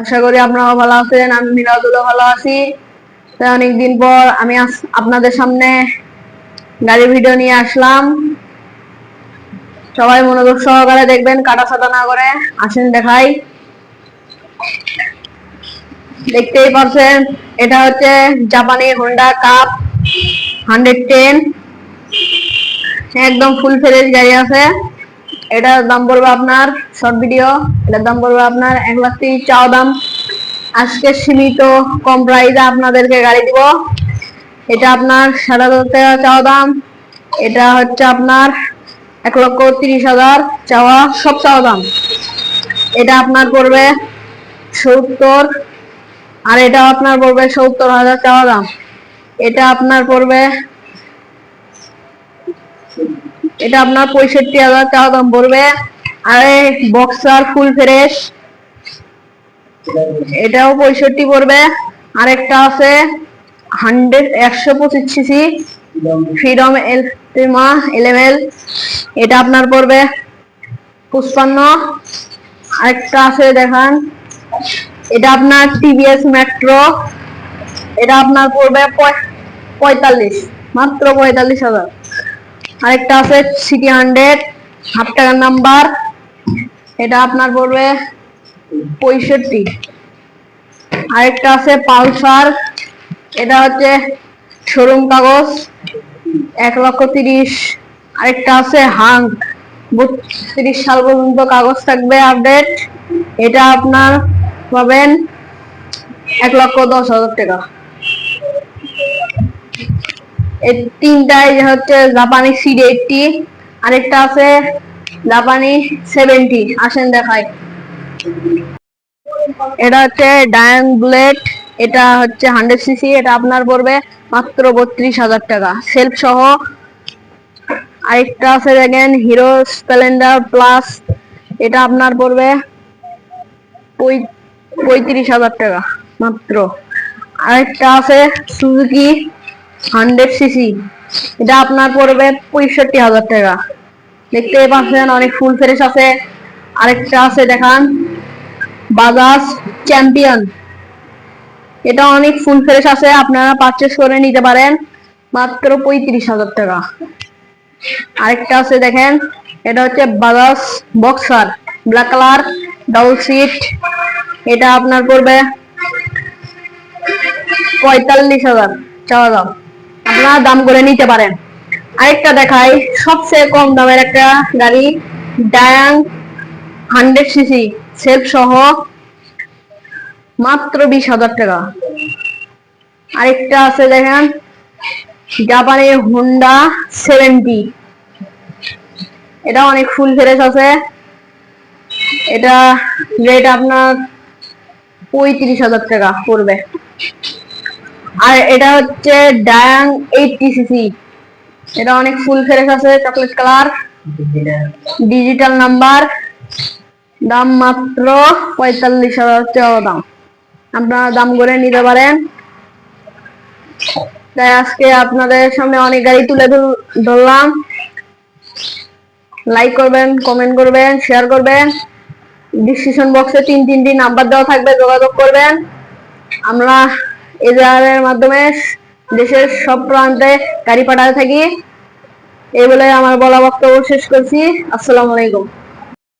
আশা করি আপনারাও ভালো আছেন, আমি মিরাজুলও ভালো আছি। অনেকদিন পর আমি আপনাদের সামনে গাড়ি ভিডিও নিয়ে আসলাম। সবাই মনোযোগ সহকারে দেখবেন কাটা ছাটা না করে। আসেন দেখাই। দেখতেই পাচ্ছেন, এটা হচ্ছে জাপানি হোন্ডা কাপ হান্ড্রেড টেন একদম ফুল ফ্রেশ গাড়ি আছে। এটার দাম পড়বে আপনার শর্ট ভিডিও এটার দাম পড়বে আপনার এক লাখ তিরিশ চাওয়া দাম। আজকে সীমিত কম প্রাইসে আপনাদেরকে গাড়ি দিব। এটা আপনার সাত হাজার টাকা চাওয়া দাম। এটা হচ্ছে আপনার এক লক্ষ তিরিশ হাজার চাওয়া সব চাওয়া দাম। এটা আপনার পড়বে সত্তর, আর এটা আপনার পড়বে সত্তর হাজার চাওয়া দাম। এটা আপনার পড়বে এটা আপনার পঁয়ষট্টি হাজার চাওয়া দাম পড়বে। আর বক্সার ফুল ফ্রেশ এটাও পঁয়ষট্টি পড়বে। আরেকটা আছে হান্ড্রেড একশো পঁচিশ সিসি ফ্রিডম এলটিমা এলেভেল এটা আপনার পড়বে পুষ্পান্ন আরেকটা আছে, দেখান। এটা আপনার টিভিএস মেট্রো এটা আপনার পড়বে পঁয়তাল্লিশ, মাত্র পঁয়তাল্লিশ হাজার। আরেকটা আছে সিটি হান্ড্রেড হাফ টাকার নাম্বার এটা আপনার পড়বে পঁয়ষট্টি। আরেকটা আছে পালসার, এটা হচ্ছে শোরুম কাগজ, এক লক্ষ তিরিশ। আরেকটা আছে হাং বত্রিশ সাল পর্যন্ত কাগজ থাকবে আপডেট এটা আপনার পাবেন এক লক্ষ দশ হাজার টাকা। এই তিনটাই হচ্ছে জাপানি সিড এইটটি, আরেকটা আছে জাপানি সেভেন্টি, আসেন দেখাই। এটা হচ্ছে ডায়ান বুলেট এটা হচ্ছে হান্ড্রেড সিসি, এটা আপনার পড়বে মাত্র বত্রিশ হাজার টাকা। সেলফ সহ আরেকটা আছে দেখেন, হিরো স্প্লেন্ডার প্লাস, এটা আপনার পড়বে পঁয়ত্রিশ হাজার টাকা মাত্র। আরেকটা আছে সুজুকি হান্ড্রেড সিসি। এটা আপনার পড়বে পঁয়ষট্টি হাজার টাকা। দেখতে পাচ্ছেন অনেক ফুল ফ্রেশ আছে। আরেকটা আছে, দেখান। বাজাজ চ্যাম্পিয়ন। এটা অনেক ফুল ফ্রেশ আছে, আপনারা পারচেস করে নিতে পারেন। মাত্র পঁয়ত্রিশ হাজার টাকা। আরেকটা আছে, দেখেন। এটা হচ্ছে Bajaj Boxer. Black colour, double seat. এটা আপনার পড়বে পঁয়তাল্লিশ হাজার। চাওয়া দাম। আপনারা দাম করে নিতে পারেন। আরেকটা দেখাই, সবচেয়ে কম দামের একটা গাড়ি ডায়াং হান্ড্রেড সিসি সেলফ সহ মাত্র বিশ হাজার টাকা। আরেকটা আছে দেখেন জাপানি হুন্ডা সেভেন্টি এটা অনেক ফুল ফ্রেশ আছে। এটা রেট আপনার পঁয়ত্রিশ হাজার টাকা পড়বে। আর এটা হচ্ছে ডায়াং এইটটি এটা অনেক ফুল ফ্রেশ আছে চকলেট কালার ডিজিটাল নাম্বার দাম মাত্র পঁয়তাল্লিশ হাজার টাকা দাম। আপনারা দাম করে নিতে পারেন। তাই আজকে আপনাদের সামনে অনেক গাড়ি তুলে ধর- ধরলাম। লাইক করবেন কমেন্ট করবেন শেয়ার করবেন। ডিসক্রিপশন বক্সে তিন তিনটি নাম্বার দেওয়া থাকবে, যোগাযোগ করবেন। আমরা এজাহারের মাধ্যমে দেশের সব প্রান্তে গাড়ি পাঠাতে থাকি। এই বলে আমার বলা বক্তব্য শেষ করছি। আসসালামু আলাইকুম।